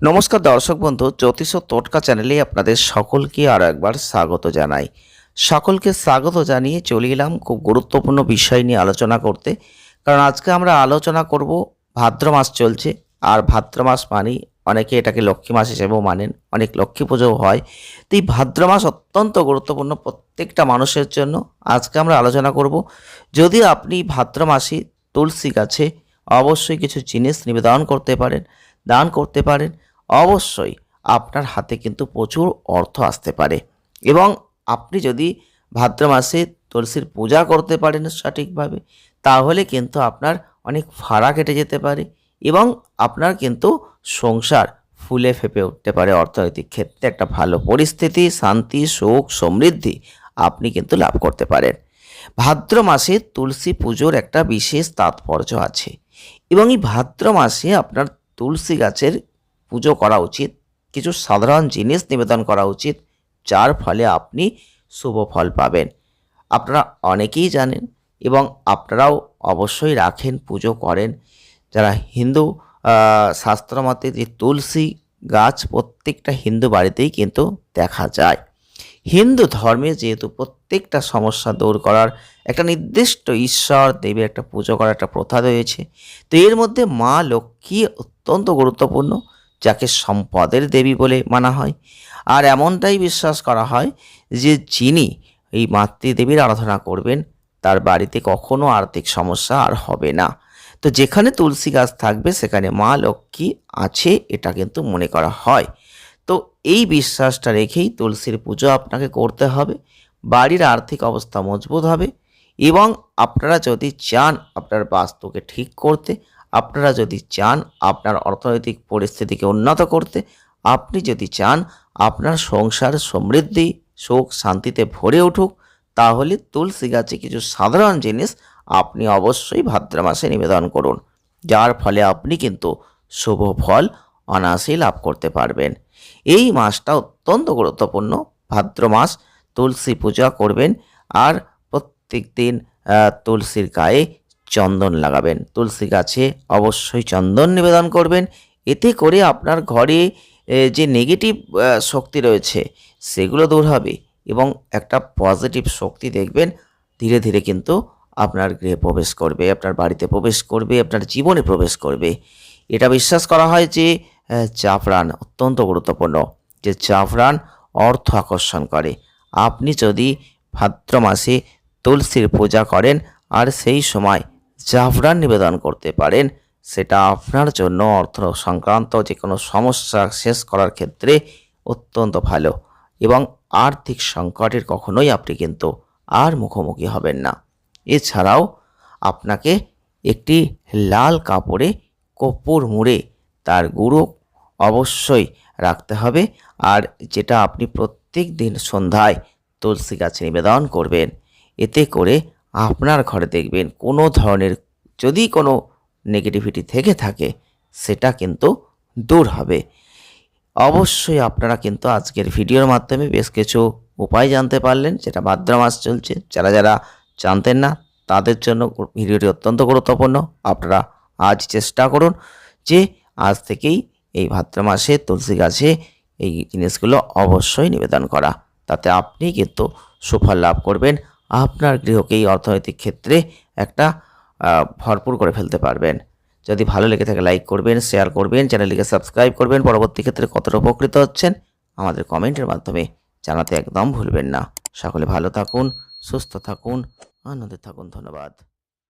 নমস্কার দর্শক বন্ধু, জ্যোতিষ টোটকা চ্যানেলে আপনাদের সকলকে আরও একবার স্বাগত জানাই। সকলকে স্বাগত জানিয়ে চলে এলাম খুব গুরুত্বপূর্ণ বিষয় নিয়ে আলোচনা করতে। কারণ আজকে আমরা আলোচনা করব, ভাদ্র মাস চলছে। আর ভাদ্র মাস মানেই অনেকে এটাকে লক্ষ্মী মাস হিসেবেও মানেন, অনেক লক্ষ্মী পুজোও হয়। তো এই ভাদ্র মাস অত্যন্ত গুরুত্বপূর্ণ প্রত্যেকটা মানুষের জন্য। আজকে আমরা আলোচনা করব, যদি আপনি ভাদ্র মাসে তুলসী গাছে অবশ্যই কিছু জিনিস নিবেদন করতে পারেন, দান করতে পারেন অবশ্যই আপনার হাতে কিন্তু প্রচুর অর্থ আসতে পারে। এবং আপনি যদি ভাদ্র মাসে তুলসীর পূজা করতে পারেন সঠিকভাবে, তাহলে কিন্তু আপনার অনেক ভাড়া কেটে যেতে পারে এবং আপনার কিন্তু সংসার ফুলে ফেপে উঠতে পারে। অর্থনৈতিক ক্ষেত্রে একটা ভালো পরিস্থিতি, শান্তি, সুখ, সমৃদ্ধি আপনি কিন্তু লাভ করতে পারেন। ভাদ্র মাসে তুলসী পুজোর একটা বিশেষ তাৎপর্য আছে এবং এই ভাদ্র মাসে আপনার তুলসী গাছের পুজো করা উচিত, কিছু সাধারণ জিনিস নিবেদন করা উচিত, যার ফলে আপনি শুভ ফল পাবেন। আপনারা অনেকেই জানেন এবং আপনারাও অবশ্যই রাখেন, পুজো করেন। যারা হিন্দু শাস্ত্রমতে যে তুলসী গাছ প্রত্যেকটা হিন্দু বাড়িতেই কিন্তু দেখা যায়। হিন্দু ধর্মে যেহেতু প্রত্যেকটা সমস্যা দূর করার একটা নির্দিষ্ট ঈশ্বর, দেবীর একটা পুজো করার একটা প্রথা রয়েছে, তো এর মধ্যে মা লক্ষ্মী অত্যন্ত গুরুত্বপূর্ণ। যাকে সম্পদের দেবী বলে মানা হয়। আর এমনটাই বিশ্বাস করা হয় যে যিনি এই মাতৃদেবীর আরাধনা করবেন, তার বাড়িতে কখনো আর্থিক সমস্যা আর হবে না। তো যেখানে তুলসী গাছ থাকবে, সেখানে মা লক্ষ্মী আছে, এটা কিন্তু মনে করা হয়। তো এই বিশ্বাসটা রেখেই তুলসীর পুজো আপনাকে করতে হবে। বাড়ির আর্থিক অবস্থা মজবুত হবে এবং আপনারা যদি চান আপনার বাস্তুকে ঠিক করতে আপনারা যদি চান আপনার অর্থনৈতিক পরিস্থিতিকে উন্নত করতে, আপনি যদি চান আপনার সংসার সমৃদ্ধি, সুখ শান্তিতে ভরে উঠুক, তাহলে তুলসী গাছে কিছু সাধারণ জিনিস আপনি অবশ্যই ভাদ্র মাসে নিবেদন করুন। যার ফলে আপনি কিন্তু শুভ ফল অনায়াসেই লাভ করতে পারবেন। এই মাসটা অত্যন্ত গুরুত্বপূর্ণ। ভাদ্র মাস তুলসী পূজা করবেন আর প্রত্যেক দিন তুলসীর গায়ে চন্দন লাগাবেন। তুলসী গাছে অবশ্যই চন্দন নিবেদন করবেন। এতে করে আপনার ঘরে যে নেগেটিভ শক্তি রয়েছে, সেগুলো দূর হবে এবং একটা পজিটিভ শক্তি দেখবেন, ধীরে ধীরে কিন্তু আপনার গৃহে প্রবেশ করবে, আপনার বাড়িতে প্রবেশ করবে, আপনার জীবনে প্রবেশ করবে। এটা বিশ্বাস করা হয় যে জাফরান অত্যন্ত গুরুত্বপূর্ণ। যে জাফরান অর্থ আকর্ষণ করে। আপনি যদি ভাদ্র মাসে তুলসীর পূজা করেন, আর সেই সময় জাফরান নিবেদন করতে পারেন, সেটা আপনার জন্য অর্থ সংক্রান্ত যে কোনো সমস্যা শেষ করার ক্ষেত্রে অত্যন্ত ভালো এবং আর্থিক সংকটের কখনোই আপনি কিন্তু আর মুখোমুখি হবেন না। এছাড়াও আপনাকে একটি লাল কাপড়ে কপুর মুড়ে তার গুঁড়ো অবশ্যই রাখতে হবে আর যেটা আপনি প্রত্যেক দিন সন্ধ্যায় তুলসী গাছে নিবেদন করবেন, এতে করে আপনার ঘরে দেখবেন কোনো ধরনের যদি কোনো নেগেটিভিটি থেকে থাকে, সেটা কিন্তু দূর হবে। অবশ্যই আপনারা কিন্তু আজকের ভিডিওর মাধ্যমে বেশ কিছু উপায় জানতে পারলেন, যেটা ভাদ্র মাস চলছে। যারা যারা জানতেন না, তাদের জন্য ভিডিওটি অত্যন্ত গুরুত্বপূর্ণ। আপনারা আজ চেষ্টা করুন যে আজ থেকেই এই ভাদ্র মাসে তুলসী গাছে এই জিনিসগুলো অবশ্যই নিবেদন করা। তাতে আপনি কিন্তু সুফল লাভ করবেন। আপনার গৃহকেই অর্থনৈতিক ক্ষেত্রে একটা ভরপুর করে ফেলতে পারবেন। যদি ভালো লেগে থাকে লাইক করবেন, শেয়ার করবেন, চ্যানেলটিকে সাবস্ক্রাইব করবেন, পরবর্তী ক্ষেত্রে কতটা উপকৃত হচ্ছেন আমাদের কমেন্টের মাধ্যমে জানাতে একদম ভুলবেন না। সকলে ভালো থাকুন, সুস্থ থাকুন, আনন্দে থাকুন, ধন্যবাদ।